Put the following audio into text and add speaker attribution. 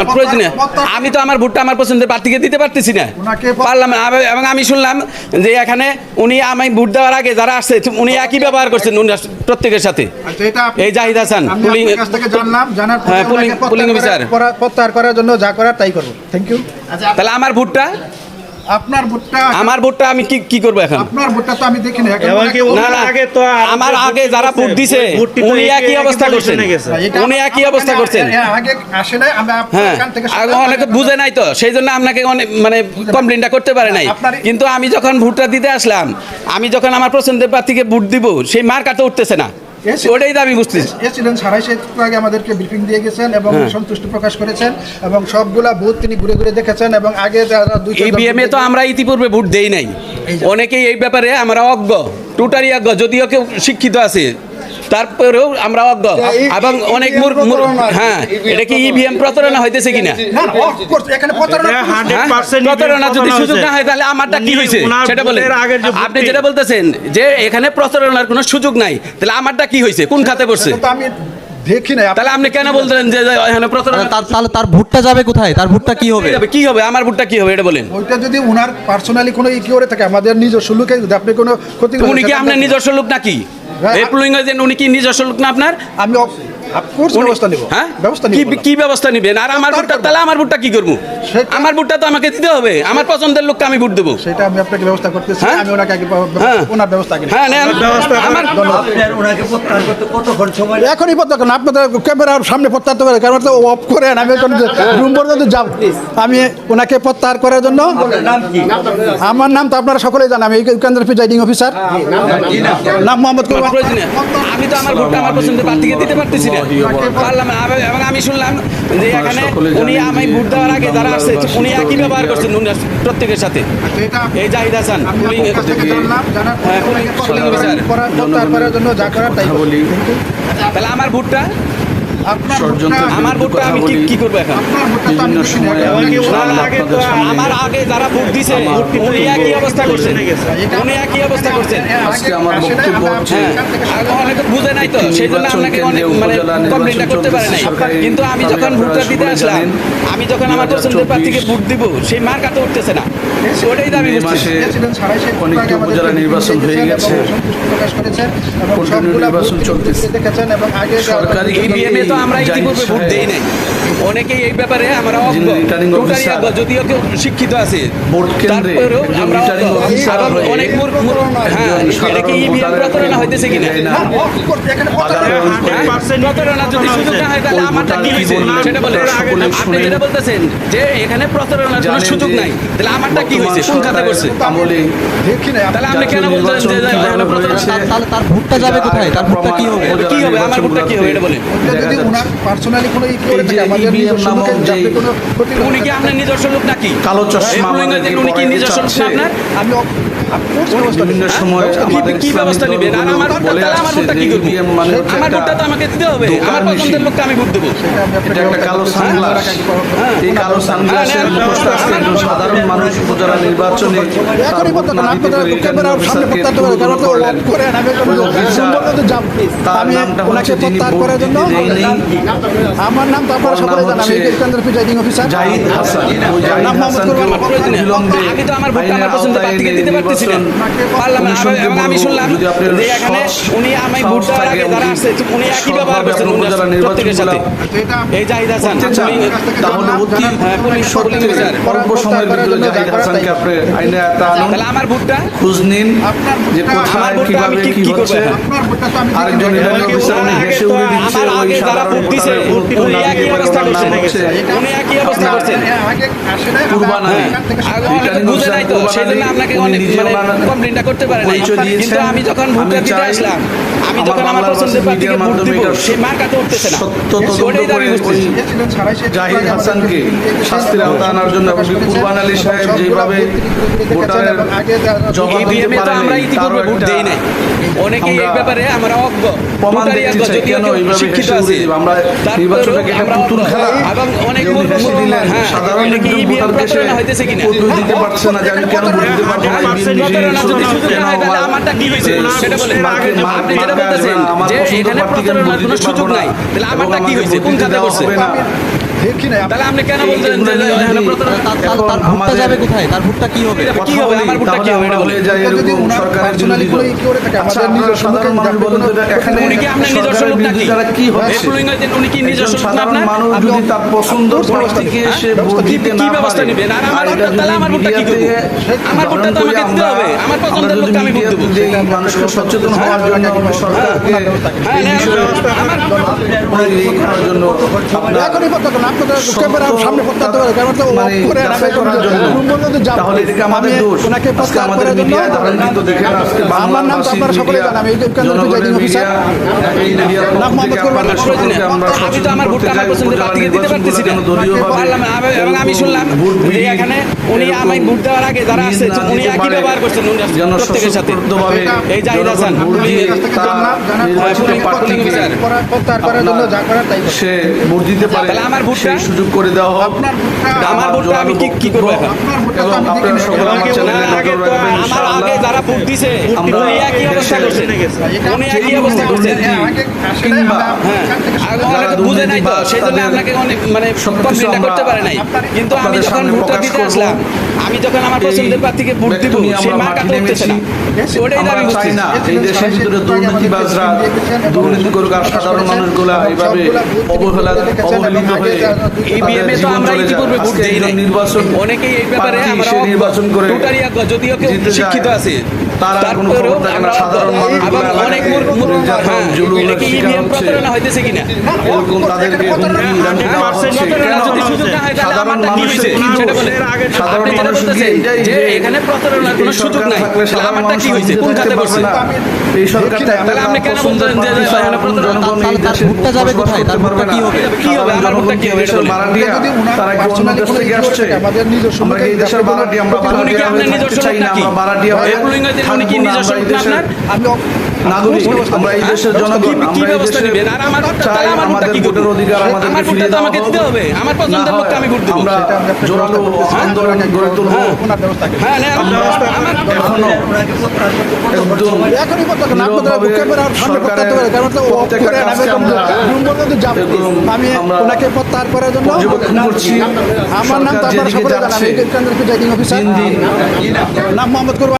Speaker 1: আমার প্রয়োজনে। আমি তো আমার ভোটটা আমার পছন্দের প্রার্থীকে দিতে পারতেছি না। পারলাম না। এবং আমি শুনলাম যে এখানে উনি আমি ভোট দেওয়ার আগে যারা আসছে উনি একই ব্যবহার করছেন উনি প্রত্যেকের সাথে।
Speaker 2: আচ্ছা,
Speaker 1: এই জাহিদ হাসান, পুলিং-
Speaker 2: আপনার কাছ থেকে জানলাম জানার পরে
Speaker 1: হ্যাঁ, পুলিং- অফিসার।
Speaker 2: প্রত্যাহার করার জন্য যা করার তাই করব। থ্যাংক ইউ
Speaker 1: তাহলে আমার ভোটটা
Speaker 2: আপনার ভোটটা
Speaker 1: আমার ভোটটা আমি কি কি করব এখন?
Speaker 2: আপনার ভোটটা তো আমি এখন
Speaker 3: এমনকি
Speaker 1: না না
Speaker 3: আগে তো
Speaker 1: আমার আগে যারা ভোট দিছে উনি
Speaker 3: একই-
Speaker 1: অবস্থা করছেন। উনি একই অবস্থা করছেন।
Speaker 2: আগে আসে আমরা
Speaker 1: হ্যাঁ
Speaker 2: থেকে
Speaker 1: আগে অনেকে বুঝে নাই তো সেই জন্য আপনাকে অনেক মানে কমপ্লেনটা করতে পারে নাই। কিন্তু আমি যখন ভোটটা দিতে আসলাম আমি যখন আমার পছন্দের প্রার্থীকে ভোট দিব সেই মার কাছে উঠতেছে না. ওটাই দাবি বুঝতেছি।
Speaker 2: আগে আমাদেরকে ব্রিফিং দিয়ে গেছেন এবং
Speaker 1: হ্যাঁ।
Speaker 2: প্রকাশ করেছেন এবং সবগুলা ভোট তিনি ঘুরে ঘুরে দেখেছেন এবং আগে যারা দুই
Speaker 1: এই এ তো আমরা ইতিপূর্বে ভোট দেই নাই। অনেকেই এই ব্যাপারে আমরা অজ্ঞ টোটালি অজ্ঞ যদিও কেউ শিক্ষিত আছে। তারপরেও আমরা অজ্ঞ। এবং অনেক মূর-
Speaker 2: প্রতারণা,
Speaker 1: হ্যাঁ এটা কি ইভিএম প্রতারণা। হইতেছে কিনা?
Speaker 2: এখানে প্রতারণা
Speaker 3: এটা
Speaker 2: কোনো-
Speaker 3: 100%?
Speaker 1: প্রতারণা যদি সুযোগ না হয় তাহলে আমারটা কি হয়েছে সেটা
Speaker 3: যে
Speaker 1: আপনি যেটা বলতেছেন যে এখানে প্রতারণার কোনো সুযোগ নাই তাহলে আমারটা কি হয়েছে কোন খাতে পড়ছে?
Speaker 2: আমি দেখি নাই।
Speaker 1: তাহলে আপনি কেন বলতেন যে যে এখানে প্রতারণা
Speaker 4: তার তাহলে তার ভোটটা যাবে কোথায়? তার ভোটটা কি হবে?
Speaker 1: কি হবে? আমার ভোটটা কি হবে? এটা বলেন।
Speaker 2: ওইটা যদি উনার পার্সোনালি কোনো ই করে থাকে আমাদের নিজস্ব লোকে আপনি কোনো ক্ষতি
Speaker 1: তো উনি কি আপনার নিজস্ব লোক নাকি? এই পুলিং এজেন্ট উনি কি নিজস্ব লোক না আপনার?
Speaker 2: আমি ব্যবস্থা নিব।
Speaker 1: হ্যাঁ?
Speaker 2: ব্যবস্থা
Speaker 1: কি
Speaker 2: নিব
Speaker 1: ব্যবস্থা নিবেন? আর আমার ভোটটা তাহলে আমার ভোটটা কি করব? আমার ভোটটা তো আমাকে দিতে হবে। আমার পছন্দের লোককে আমি ভোট দেবো।
Speaker 2: সেটা আমি আপনাকে ব্যবস্থা করতেছি।
Speaker 1: হ্যাঁ?
Speaker 2: আমি ওনাকে আগে
Speaker 1: হ্যাঁ।
Speaker 2: ওনার ব্যবস্থা আগে
Speaker 1: হ্যাঁ
Speaker 3: ব্যবস্থা
Speaker 1: আমার
Speaker 5: ওনাকে প্রত্যাহার করতে কতক্ষণ সময়
Speaker 2: এখনই পত্তা আপনাদের ক্যামেরার সামনে প্রত্যাহার করে কারণ তো অফ করেন আমি এখন রুম পর্যন্ত যাব। আমি ওনাকে প্রত্যাহার করার জন্য
Speaker 5: নাম
Speaker 2: আমার নাম তো আপনারা সকলেই জানেন। আমি কেন্দ্রের প্রিজাইডিং অফিসার নাম? মোহাম্মদ
Speaker 1: আমার আমি তো আমার ভোটটা আমার পছন্দের প্রার্থীকে দিতে পারতেছি না। এবং আমি শুনলাম যে এখানে উনি আমি ভোট দেওয়ার আগে যারা আসছে উনি একই ব্যবহার করছেন উনি প্রত্যেকের সাথে। এই জাহিদ হাসান হ্যাঁ, তাহলে আমার ভোটটা- আমার ভোটটা আমি কি কি করব এখন
Speaker 2: আপনার ভোটটা তো আমি দেখি নাই।
Speaker 3: এমনকি
Speaker 1: না,
Speaker 3: ওনার
Speaker 1: না,
Speaker 3: আগে তো
Speaker 1: আমার আগে যারা ভোট দিছে উনি একই অবস্থা করছেন উনি একই অবস্থা করছেন
Speaker 2: আজকে
Speaker 6: আমার বক্তব্য হচ্ছে
Speaker 1: অনেকে বুঝে নাই তো সেই জন্য আপনাকে অনেক মানে কমপ্লেনটা করতে পারে নাই কিন্তু আমি যখন ভোটটা দিতে আসলাম আমি যখন আমার পছন্দের প্রার্থীকে ভোট দিব সেই মার কাছে উঠতেছে না ওটাই আমি
Speaker 6: মাসে অনেকটি উপজেলা নির্বাচন হয়ে গেছে। নির্বাচন চলতেছে। সরকারি
Speaker 1: ইভিএমে তো আমরা ইতিপূর্বে ভোট দেই নাই। অনেকেই এই ব্যাপারে আমরা যদিও কেউ শিক্ষিত আছে। তারপরেও আমরা
Speaker 6: হয়ে
Speaker 1: অনেক হ্যাঁ ইভিএম প্রতারণা হইতেছে কিনা?
Speaker 6: দেয় না।
Speaker 2: না, of course, এখানে প্রতারণা-
Speaker 3: এটা
Speaker 1: হ্যাঁ?
Speaker 3: 100%
Speaker 1: প্রতারণা যদি সুযোগ না হয় তাহলে আমারটা কি হয়েছে সেটা বলেন। আপনি যেটা বলতেছেন যে এখানে প্রতারণার কোনো সুযোগ নাই তাহলে আমারটা কি হয়েছে কোন খাতে করছে তাহলে আপনি কেন বলছেন যে?
Speaker 4: তার- তাহলে তার ভোটটা যাবে কোথায়? তার ভোটটা কি হবে?
Speaker 1: কি হবে? আমার ভোটটা কি হবে? এটা বলেন।
Speaker 2: যদি উনার পার্সোনালি কোনো ই করে
Speaker 6: এই যে
Speaker 2: থাকে আমাদের
Speaker 6: EVM নামক যে-
Speaker 2: যাতে কোনো ক্ষতি করে
Speaker 1: উনি কি আপনার নিজস্ব লোক নাকি
Speaker 6: কালো চশমা
Speaker 1: এই পুলিং
Speaker 6: আমাদেরকে
Speaker 1: এজেন্ট উনি কি নিজস্ব লোক আপনার
Speaker 2: আমি of- of course ব্যবস্থা
Speaker 6: বিভিন্ন সময়
Speaker 1: কি- ব্যবস্থা
Speaker 6: ইসলামিক
Speaker 1: আর আমার
Speaker 6: বলে আসছে যে
Speaker 1: কি
Speaker 6: মানে
Speaker 1: আমার ভোটটা তো আমাকে দিতে হবে আমার পছন্দের লোককে আমি ভোট দেবো
Speaker 2: সেটা আমি আপনাকে
Speaker 6: এটা একটা কালো সানগ্লাস এই কালো সানগ্লাসের
Speaker 1: হ্যাঁ,
Speaker 6: মুখোশ একজন সাধারণ মানুষ উপজেলা নির্বাচনে তার ভোট না দিতে পেরে করলেন। নামটা হচ্ছে ভোট দিতে দেয়নি।
Speaker 2: আমার নাম তো আপনারা
Speaker 6: ওর নাম
Speaker 2: সকলে
Speaker 6: হচ্ছে
Speaker 2: প্রিজাইডিং অফিসার
Speaker 6: জাহিদ হাসান। ওই জাহিদ হাসানকে অবিলম্বে
Speaker 1: আমি তো আমার ভোটটা আমার পছন্দের প্রার্থীকে দিতে আমি শুনলাম যে এখানে উনি আমি ভোট দেওয়ার আগে যারা আসছে উনি একই ব্যবহার করছেন
Speaker 6: উপজেলা
Speaker 1: প্রত্যেকের সাথে এই জাহিদ হাসান
Speaker 6: করতে চান,
Speaker 1: পুলিং-
Speaker 6: তাহলে অতি
Speaker 1: পুলিং- পুলিং
Speaker 6: অল্প সময়ের ভিতরে জাহিদ হাসানকে আপনি আইনে
Speaker 1: তাহলে আমার ভোটটা
Speaker 6: খোঁজ নিন যে কোথায় কীভাবে
Speaker 1: কি-
Speaker 6: হচ্ছে। আরেকজন
Speaker 2: নাই।
Speaker 6: অফিসার উনি হেসে উনি দিচ্ছে ওই সাধারণ ভোটারের
Speaker 1: একই অবস্থা করছেন উনি একই অবস্থা করছেন। বুঝে নাই তো সেই জন্য আপনাকে অনেক মানে কমপ্লেনটা করতে পারে নাই। কিন্তু আমি যখন ভোটটা দিতে আসলাম আমি যখন আমার পছন্দের প্রার্থীকে ভোট দিব সেই মার উঠতেছে না। ওটাই তো আমি
Speaker 6: করে
Speaker 1: বুঝতেছি।
Speaker 6: ওই
Speaker 2: এসেছিলেন ছাড়াই সে একটু
Speaker 6: জাহিদ হাসানকে শাস্তির
Speaker 2: এবং
Speaker 6: আওতায় আনার জন্য
Speaker 2: প্রকাশ
Speaker 6: কুরবান আলী সাহেব যেভাবে ভোটারের জবাব দিতে
Speaker 1: আমরা ইতিপূর্বে ভোট দেই নাই। অনেকেই এই ব্যাপারে আমরা অজ্ঞ।
Speaker 6: প্রমাণ দেখতে চাই, কেন এইভাবে
Speaker 1: শিক্ষিত আছে।
Speaker 6: আমরা নির্বাচনটাকে একটা পুতুল
Speaker 1: অজ্ঞ।
Speaker 6: খেলা।
Speaker 1: এবং অনেক
Speaker 6: যে উনি
Speaker 1: মূর্খ-
Speaker 6: হেসে দিলেন,
Speaker 1: হ্যাঁ,
Speaker 6: সাধারণ
Speaker 1: হইতেছে কিনা?
Speaker 6: দিতে পারছে না, যে আমি কেন ভোট দিতে পারব
Speaker 1: হয় আমারটা কি হয়েছে? সেটা বলেন আপনি যেটা বলতেছেন যে এখানে প্রতারণার কোনো সুযোগ নাই তাহলে আমারটা কি হয়েছে? কোন খাতে করছে তাহলে আপনি কেন বলছেন যে
Speaker 6: এগুলো
Speaker 1: এখানে
Speaker 6: যদি-
Speaker 1: প্রতারণা-
Speaker 4: তার- তার-
Speaker 6: এখন
Speaker 4: তার ভোটটা
Speaker 6: আমাদের-
Speaker 4: যাবে কোথায় তার ভোটটা কি হবে
Speaker 1: কি হবে? আমার ভোটটা কি হবে? এটা
Speaker 6: হয়ে
Speaker 2: যদি
Speaker 6: সরকারের
Speaker 2: personally
Speaker 6: বিরোধী দল।
Speaker 2: কোনো ই করে থাকে, আমাদের নিজস্ব লোকের
Speaker 6: মানুষ তো এখানে
Speaker 1: উনি কি আপনার নিজস্ব লোক নাকি?
Speaker 6: দ্বারা কি হচ্ছে?
Speaker 1: এপ্রুলিং হয়েছেন, উনি কি নিজস্ব লোক আপনার?
Speaker 6: মানুষ যদি তার পছন্দ থেকে সে
Speaker 2: হ্যাঁ?
Speaker 6: ভোট
Speaker 1: কি-
Speaker 6: দিতে
Speaker 1: কি ব্যবস্থা
Speaker 6: পারে,
Speaker 1: আর আমার
Speaker 6: আর
Speaker 1: তাহলে আমার ভোটটা কি
Speaker 6: মিডিয়াতে
Speaker 1: আমার ভোটটা তো আমাকে দিতে হবে। আমার পছন্দের
Speaker 6: যদি
Speaker 1: আমি ভোট
Speaker 6: মিডিয়াতে
Speaker 1: দেবো।
Speaker 6: মানুষকে সচেতন হওয়ার জন্য সরকারকে
Speaker 1: হ্যাঁ,
Speaker 6: এই বিষয়ে
Speaker 1: আমার
Speaker 6: করার জন্য আপনার
Speaker 2: এখনই করুন, আপনি সামনে প্রত্যাহার করতে কারণ তো ও
Speaker 6: মানে
Speaker 2: করে আমি
Speaker 6: করার জন্য। তাহলে এটা আমাদের দোষ?
Speaker 2: ওনাকে
Speaker 6: আজকে
Speaker 2: করার জন্য- আমার নাম তো আপনারা সকলেই জানেন, আমি এই যে প্রিজাইডিং অফিসার। নাম মোহাম্মদ
Speaker 6: আমরা
Speaker 1: আমি তো আমার ভোটটা আমার পছন্দের প্রার্থীকে দিতে পারতেছি না। এবং- আমি শুনলাম যে এখানে উনি আমায় ভোট দেওয়ার আগে যারা
Speaker 6: না
Speaker 1: উনি একই ব্যবহার করছেন উনি প্রত্যেকের সাথে এই জাহিদ হাসান
Speaker 6: ভোট
Speaker 2: পরে।
Speaker 6: সে ভোট দিতে পারে
Speaker 1: আমার ভোটটা-
Speaker 6: সেই সুযোগ করে দেওয়া হোক।
Speaker 1: আমার ভোটটা আমি কি কি করব। এখন
Speaker 6: এবং আপনারা সকলে আমার চ্যানেলে
Speaker 1: আগে
Speaker 6: নজর
Speaker 1: তো
Speaker 6: রাখবেন
Speaker 1: আমার
Speaker 6: ইনশাআল্লাহ।
Speaker 1: আগে যারা ভোট দিয়েছে
Speaker 6: আমরা
Speaker 1: একই অবস্থা করছে উনি একই অবস্থা করছেন। হ্যাঁ আর অনেকে বুঝে নাই তো সেই জন্য আপনাকে অনেক মানে কমপ্লেনটা করতে পারে নাই। কিন্তু আমি যখন
Speaker 6: সামনে
Speaker 1: ভোটটা
Speaker 6: প্রকাশ
Speaker 1: দিতে আসলাম আমি যখন আমার পছন্দের প্রার্থীকে ভোট দিব সেই মার্কা তো উঠতেছে না। ওটাই
Speaker 6: আমরা
Speaker 1: দাবি
Speaker 6: না এই দেশের ভিতরে দুর্নীতিবাজরা দুর্নীতি করুক আর সাধারণ মানুষগুলা এইভাবে অবহেলা অবহেলিত হয়ে
Speaker 1: ইভিএম এ তো আমরা ইতিপূর্বে ভোট দেই নাই।
Speaker 6: নির্বাচন
Speaker 1: অনেকেই এই ব্যাপারে আমরা
Speaker 6: নির্বাচন করে
Speaker 1: যদিও কেউ শিক্ষিত আছে।
Speaker 6: তারা কোনো
Speaker 1: তারপরেও
Speaker 6: খবর থাকে না। সাধারণ
Speaker 1: এবং অনেক মূর্খ প্রতারণা হইতেছে কিনা
Speaker 6: এরকম তাদেরকে হুমকি হুমকি দেওয়া হচ্ছে কেন?
Speaker 1: যদি সুযোগ না হয়
Speaker 6: সাধারণ মানুষের কি সাধারণ মানুষের কি এটাই
Speaker 1: যে এখানে প্রতারণার কোনো
Speaker 6: এই
Speaker 1: সুযোগ নাই
Speaker 6: সাধারণ মানুষ নিজে
Speaker 1: কোন
Speaker 6: থাকতে
Speaker 1: খাতে
Speaker 6: পারবে না। এই সরকারটা একটা
Speaker 1: আপনি কেন বলছেন যে?
Speaker 6: জনগণ এই দেশে
Speaker 4: যাবে কোথায়? তার
Speaker 6: করতে
Speaker 4: কি হবে?
Speaker 1: কি হবে? আমার ভোটটা কি হবে?
Speaker 2: ওনার
Speaker 6: তারা কি অন্য দেশ থেকে আসছে?
Speaker 2: আমাদের নিজস্ব
Speaker 6: আমরা এই দেশের ভাড়াটিয়া, আমরা হয়ে
Speaker 1: নিজস্ব
Speaker 6: চাই না, আমরা ভাড়াটিয়া হয়ে থাকব না,
Speaker 1: নিজস্ব
Speaker 6: আমরা এই দেশের নাগরিক আমরা এই দেশের জনগণ আমরা
Speaker 1: ব্যবস্থা নেবেন? আর আমার
Speaker 6: চাই আমাদের ভোটের? অধিকার দেওয়া
Speaker 1: আমাকে দিতে হবে। পছন্দের লোককে আমি ভোট দেবো।
Speaker 6: জোরালো আন্দোলন গড়ে তুলবো?
Speaker 1: হ্যাঁ,
Speaker 5: এখনও
Speaker 6: একদম
Speaker 2: এখনই সামনে কারণ তো আমি ওনাকে প্রত্যাহার করার জন্য
Speaker 6: করছি
Speaker 2: নাম তো
Speaker 6: সরকার
Speaker 2: আপনারা
Speaker 6: যেদিকে
Speaker 2: সকলে জানেন, আমি কেন্দ্রের প্রিজাইডিং অফিসার
Speaker 6: দিন দিন
Speaker 2: নাম মোহাম্মদ